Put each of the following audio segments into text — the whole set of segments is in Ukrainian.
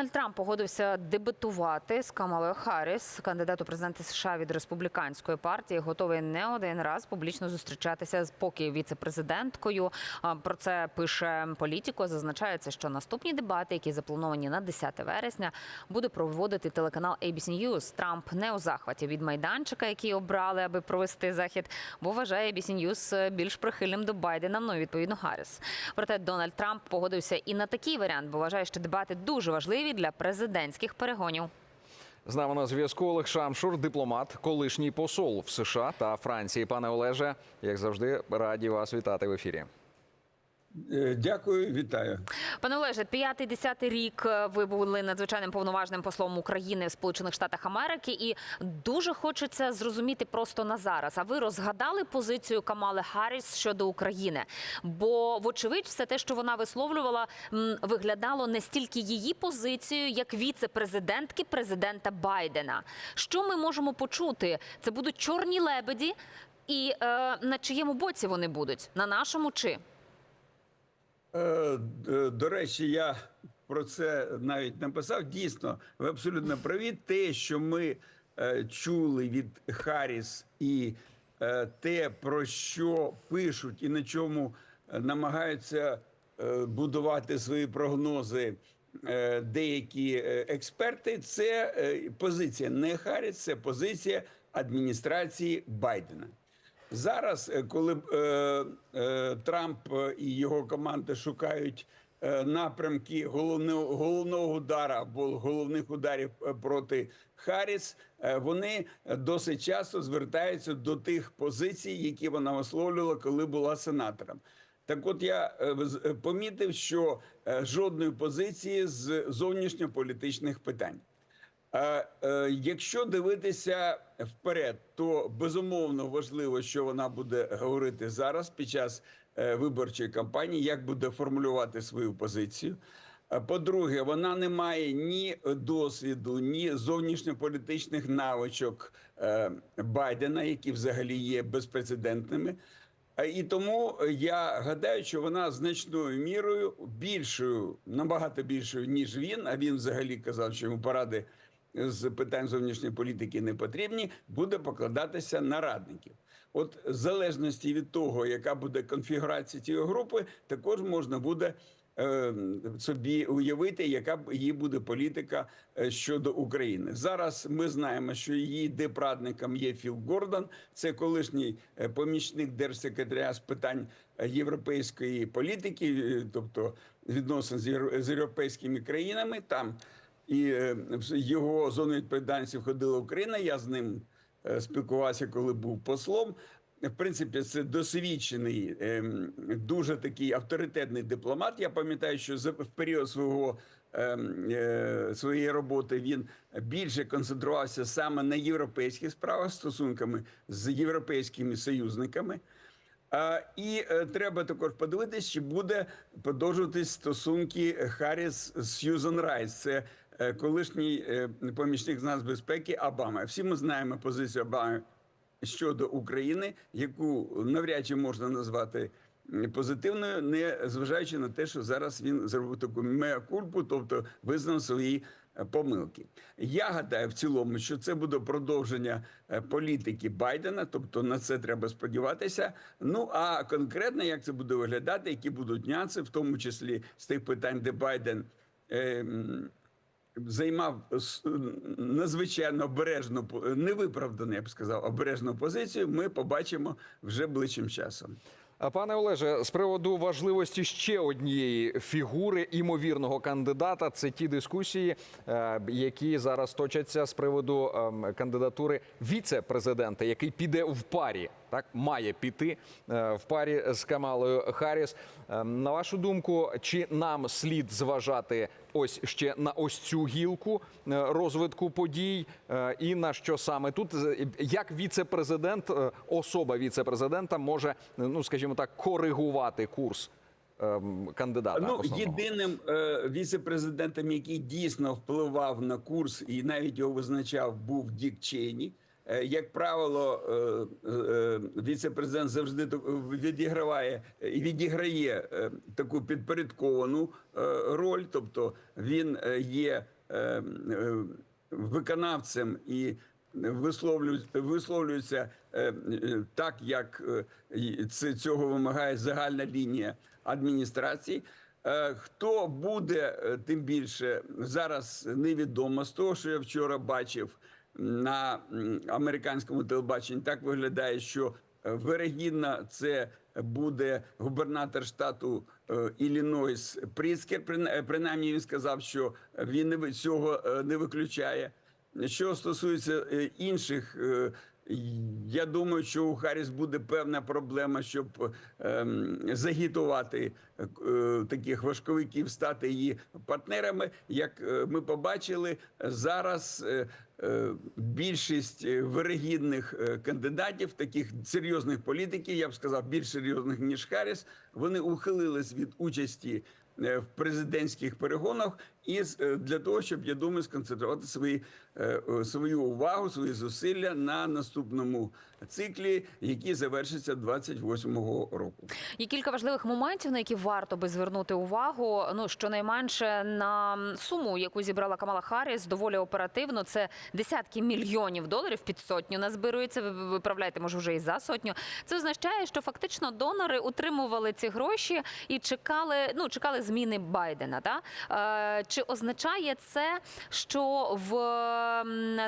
Дональд Трамп погодився дебатувати з Камалою Харріс, кандидат у президенти США від республіканської партії, готовий не один раз публічно зустрічатися з поки віце-президенткою. Про це пише політико. Зазначається, що наступні дебати, які заплановані на 10 вересня, буде проводити телеканал ABC News. Трамп не у захваті від майданчика, який обрали, аби провести захід, бо вважає ABC News більш прихильним до Байдена, ну відповідно Харріс. Проте Дональд Трамп погодився і на такий варіант, бо вважає, що дебати дуже важливі для президентських перегонів. З нами на зв'язку Олег Шамшур, дипломат, колишній посол в США та Франції. Пане Олеже, як завжди, раді вас вітати в ефірі. Е, Дякую, вітаю. Пане Олеже, п'ятий десятий рік е, ви були надзвичайним повноважним послом України в Сполучених Штатах Америки, і дуже хочеться зрозуміти просто на зараз. А ви розгадали позицію Камали Харріс щодо України? Бо, вочевидь, все те, що вона висловлювала, виглядало не стільки її позицією, як віце-президентки президента Байдена. Що ми можемо почути? Це будуть чорні лебеді, і е, на чиєму боці вони будуть? На нашому чи? Е, До речі, я про це навіть написав. Дійсно, ви абсолютно праві. Те, що ми е, чули від Харріс, і е, те, про що пишуть і на чому намагаються будувати свої прогнози деякі експерти, це позиція не Харріс, це позиція адміністрації Байдена. Зараз, е, коли е, е, Трамп е, і його команда шукають е, напрямки головного головного удару або головних ударів проти Харріс, вони досить часто звертаються до тих позицій, які вона висловлювала, коли була сенатором. Так, от я помітив, що жодної позиції з зовнішньополітичних питань. Е, Якщо дивитися вперед, то безумовно важливо, що вона буде говорити зараз під час е, виборчої кампанії, як буде формулювати свою позицію. По-друге, вона не має ні досвіду, ні зовнішньополітичних навичок е, Байдена, які взагалі є безпрецедентними. І тому я гадаю, що вона значною мірою більшою, набагато більшою, ніж він. А він взагалі казав, що йому поради з питань зовнішньої політики не потрібні, буде покладатися на радників. От в залежності від того, яка буде конфігурація цієї групи, також можна буде е, собі уявити, яка її буде політика е, щодо України. Зараз ми знаємо, що її депрадником є Філ Гордон, це колишній е, помічник держсекретаря з питань європейської політики, тобто відносин з європейськими країнами. Там і е, в його зону відповідальності входила Україна. Я з ним е, спілкувався, коли був послом. В принципі, це досвідчений, ем, дуже такий авторитетний дипломат. Я пам'ятаю, що в період свого ем, е, своєї роботи він більше концентрувався саме на європейських справах стосунками з європейськими союзниками. І е, треба також подивитися, чи буде продовжуватись стосунки Харріс з Сьюзан Райс. Це е, колишній е, помічник з нацбезпеки Обами. Всі ми знаємо позицію Обами щодо України, яку навряд чи можна назвати позитивною, не зважаючи на те, що зараз він зробив таку меа-кульпу, тобто визнав свої е, помилки. Я гадаю в цілому, що це буде продовження е, політики Байдена, тобто на це треба сподіватися. Ну а конкретно як це буде виглядати, які будуть нюанси, в тому числі з тих питань, де Байден. Займав надзвичайно обережну, по- невиправдану, я б сказав, обережну позицію. Ми побачимо вже ближчим часом. Пане Олеже, з приводу важливості ще однієї фігури імовірного кандидата, це ті дискусії, е, які зараз точаться з приводу ем, кандидатури віце-президента, який піде в парі. Так має піти е, в парі з Камалою Харріс. Ем, На вашу думку, чи нам слід зважати ось ще на ось цю гілку е, розвитку подій, е, і на що саме тут як віце-президент, е, особа віце-президента може, ну скажімо так, коригувати курс кандидата? Ну, основного? єдиним е, віце-президентом, який дійсно впливав на курс і навіть його визначав, був Дік Чейні. Е, як правило, е, е, віце-президент завжди відіграває і відіграє таку підпорядковану роль, тобто він є виконавцем і висловлюється, так, як це цього вимагає загальна лінія адміністрації. Хто буде, тим більше зараз невідомо з того, що я вчора бачив на американському телебаченні. Так виглядає, що е, вирогідно це буде губернатор штату е, Іллінойс Пріцкер. Е, Принаймні він сказав, що він цього не виключає. Що стосується інших, я думаю, що у Харріс буде певна проблема, щоб ем, загітувати е, таких важковиків, стати її партнерами. Як е, ми побачили, зараз е, е, більшість вирогідних е, кандидатів, таких серйозних політиків, я б сказав, більш серйозних ніж Харріс, вони ухилились від участі в президентських перегонах і е, для того, щоб я думаю, сконцентрувати свої е, свою увагу, свої зусилля на наступному циклі, який завершиться 28-го року. Є кілька важливих моментів, на які варто би звернути увагу. Ну щонайменше на суму, яку зібрала Камала Харріс, доволі оперативно. Це десятки мільйонів доларів під сотню назбирується. Ви виправляєте, може, вже і за сотню. Це означає, що фактично донори утримували ці гроші і чекали. Ну чекали зміни Байдена. Та е, чи означає це, що в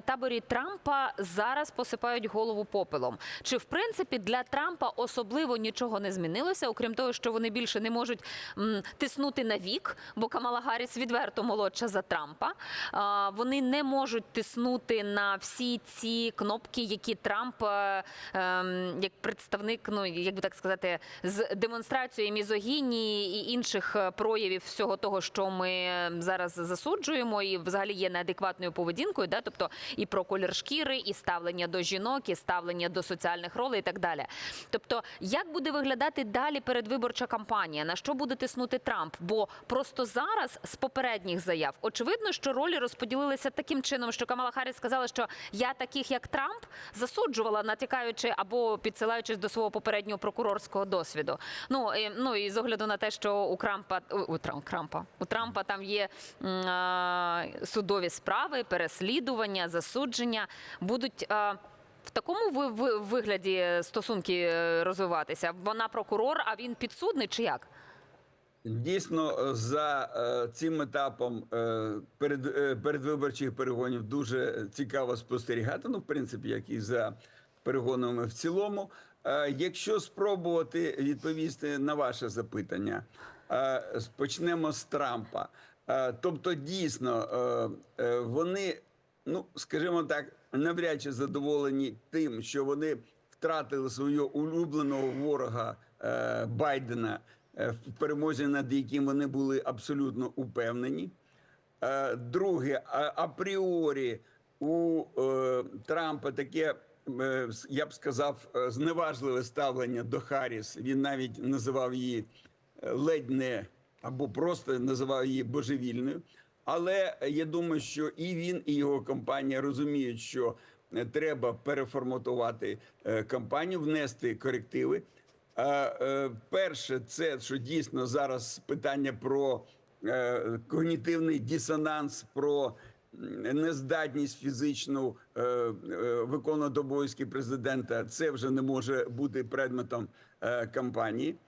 таборі Трампа зараз посипають голову попелом? Чи в принципі для Трампа особливо нічого не змінилося, окрім того, що вони більше не можуть тиснути на вік, бо Камала Гарріс відверто молодша за Трампа. А, вони не можуть тиснути на всі ці кнопки, які Трамп, е, ем, як представник, ну як би так сказати, з демонстрацією мізогінії і інших е, проявів всього того, що ми е, зараз засуджуємо, і взагалі є неадекватною поведінкою, да, тобто і про колір шкіри, і ставлення до жінок, і ставлення до соціальних ролей, і так далі. Тобто, як буде виглядати далі передвиборча кампанія? На що буде тиснути Трамп? Бо просто зараз з попередніх заяв очевидно, що ролі розподілилися таким чином, що Камала Харріс сказала, що я таких як Трамп засуджувала, натякаючи або підсилаючись до свого попереднього прокурорського досвіду. Ну і, ну і з огляду на те, що у Крампа у, у Трам- Крампа у Трампа там є судові справи, переслідування, засудження будуть. В такому ви- ви- вигляді стосунки е, розвиватися. Вона прокурор, а він підсудний чи як? Дійсно, е, за е, цим етапом перед, передвиборчих перегонів дуже цікаво спостерігати. Ну, в принципі, як і за перегонами в цілому. Якщо спробувати відповісти на ваше запитання, почнемо з Трампа. Е, тобто, дійсно, е, е, вони, ну скажімо так, навряд чи задоволені тим, що вони втратили свого улюбленого ворога Байдена в перемозі, над яким вони були абсолютно упевнені. Друге, апріорі у Трампа таке, я б сказав, зневажливе ставлення до Харріс. Він навіть називав її ледь не або просто називав її божевільною. Але я думаю, що і він, і його компанія розуміють, що е, треба переформатувати е, компанію, внести корективи. Е, Перше, це що дійсно зараз питання про когнітивний дисонанс, про нездатність фізичну виконувати обов'язки президента. Це вже не може бути предметом кампанії.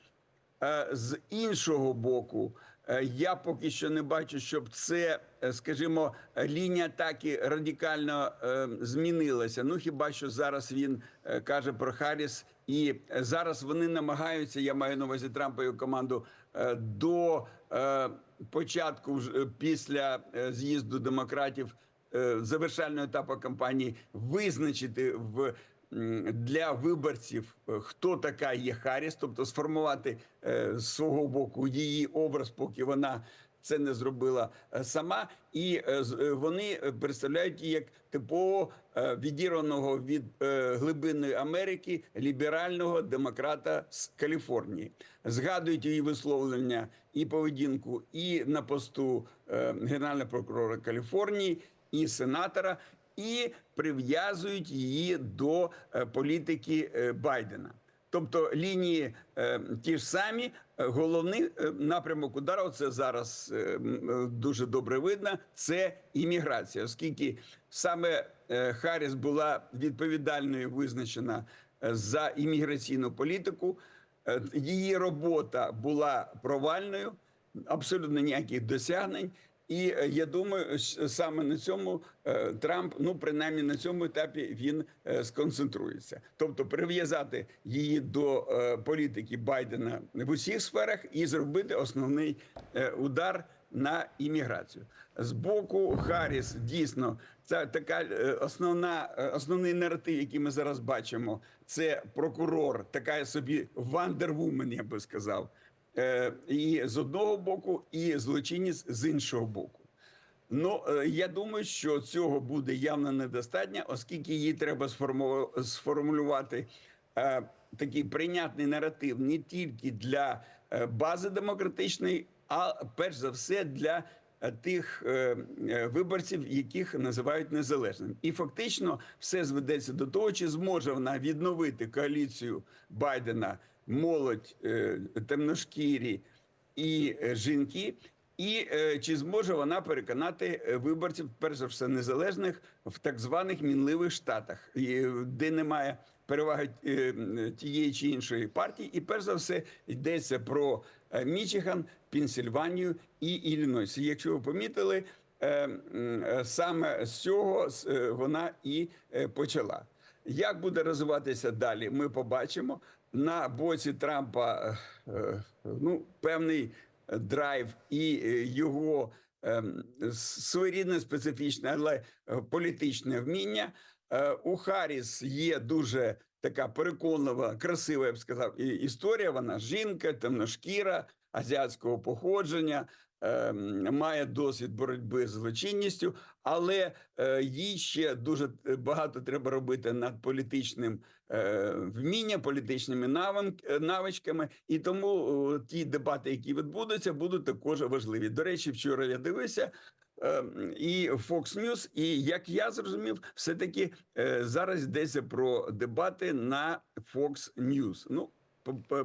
Е, З іншого боку, е, я поки що не бачу, щоб це, е, скажімо, лінія атаки радикально змінилася. Ну хіба що зараз він каже про Харріс, і зараз вони намагаються. Я маю на увазі Трампа і команду до початку після з'їзду демократів завершального етапу кампанії визначити в для виборців, е, хто така є Харріс, тобто сформувати е, з свого боку її образ, поки вона це не зробила е, сама, і вони представляють її як типово відірваного від глибинної Америки ліберального демократа з Каліфорнії. Згадують її висловлення і поведінку, і на посту генерального прокурора Каліфорнії, і сенатора. І прив'язують її до е, політики е, Байдена. Тобто лінії е, ті ж самі. Е, Головний напрямок удару це зараз е, дуже добре видно. Це імміграція, оскільки саме е, Харріс була відповідальною визначена за імміграційну політику. Е, Її робота була провальною, абсолютно ніяких досягнень. І е, я думаю, саме на цьому е, Трамп, ну принаймні на цьому етапі, він е, сконцентрується. Тобто прив'язати її до політики Байдена в усіх сферах і зробити основний удар на імміграцію. З боку Харріс дійсно це така основна основний наратив, який ми зараз бачимо. Це прокурор, така собі вандервумен, я би сказав. Е, і з одного боку, і злочинець з іншого боку. Ну е, я думаю, що цього буде явно недостатньо, оскільки їй треба сформу- сформулювати е, такий прийнятний наратив не тільки для бази демократичної, а перш за все для тих виборців, яких називають незалежними. І фактично все зведеться до того, чи зможе вона відновити коаліцію Байдена, молодь, е, темношкірі і е, жінки. І е, чи зможе вона переконати виборців, перш за все, незалежних в так званих мінливих штатах, де немає переваги тієї чи іншої партії, і перш за все йдеться про Мічиган, Пенсільванію і Іллінойс. Якщо ви помітили, саме з цього вона і почала. Як буде розвиватися далі, ми побачимо на боці Трампа. е, е, Ну, певний драйв і е, його ем, своєрідне специфічне, але політичне вміння. У Харріс є дуже така переконлива, красива, я б сказав, історія. Вона жінка, темношкіра, азіатського походження, має досвід боротьби з злочинністю, але е, їй ще дуже е, багато треба робити над політичним е, вмінням, політичними навичками. І тому ті дебати, які відбудуться, будуть також важливі. До речі, вчора я дивився. е, І Fox News, і як я зрозумів, все таки зараз йдеться про дебати на Fox News. Ну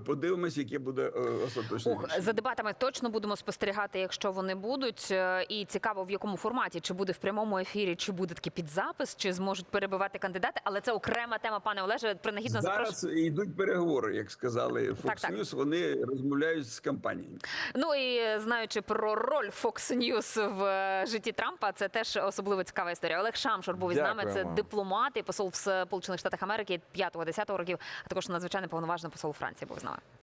подивимось, яке буде е, остаточне рішення. за дебатами точно будемо спостерігати, якщо вони будуть. Е, І цікаво, в якому форматі, чи буде в прямому ефірі, чи буде такий підзапис, чи зможуть перебивати кандидати. Але це окрема тема, пане Олеже. Принагідно. Зараз йдуть переговори, як сказали Fox Так, так. News, Вони розмовляють з компаніями. Ну і знаючи про роль Fox News в е, житті Трампа, це теж особливо цікава історія. Олег Шамшур був із нами. Це дипломат і посол в Сполучених Штатах Америки 5-10 років, а також надзвичайний повноважний посол Франції був з.